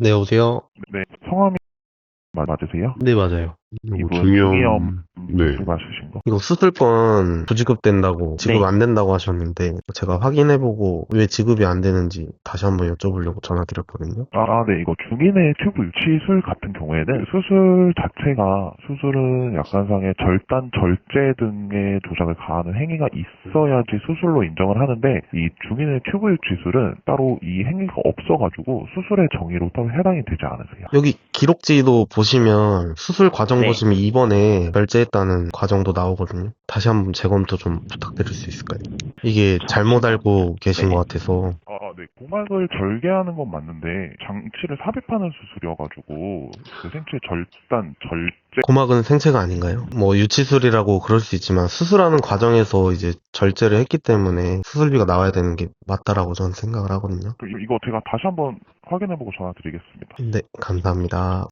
네, 여보세요? 네, 성함이 맞- 맞으세요? 네, 맞아요. 이분 뭐 중이염, 중이염 네. 말씀하신 거? 이거 수술권 부지급된다고 지급 네. 안 된다고 하셨는데 제가 확인해보고 왜 지급이 안 되는지 다시 한번 여쭤보려고 전화드렸거든요. 아, 아, 네, 이거 중인의 튜브 유치술 같은 경우에는 수술 자체가 수술은 약간상의 절단, 절제 등의 조작을 가하는 행위가 있어야지 수술로 인정을 하는데 이 중인의 튜브 유치술은 따로 이 행위가 없어가지고 수술의 정의로 따로 해당이 되지 않으세요. 여기 기록지도 보시면 수술 과정 네. 보시면 이번에 결제했다는 과정도 나오거든요. 다시 한번 재검토 좀 부탁드릴 수 있을까요? 이게 잘못 알고 계신 네. 것 같아서 네. 고막을 절개하는 건 맞는데 장치를 삽입하는 수술이어가지고 그 생체 절단, 절제 고막은 생체가 아닌가요? 뭐 유치술이라고 그럴 수 있지만 수술하는 과정에서 이제 절제를 했기 때문에 수술비가 나와야 되는 게 맞다라고 저는 생각을 하거든요. 그 이- 이거 제가 다시 한번 확인해보고 전화드리겠습니다. 네, 감사합니다.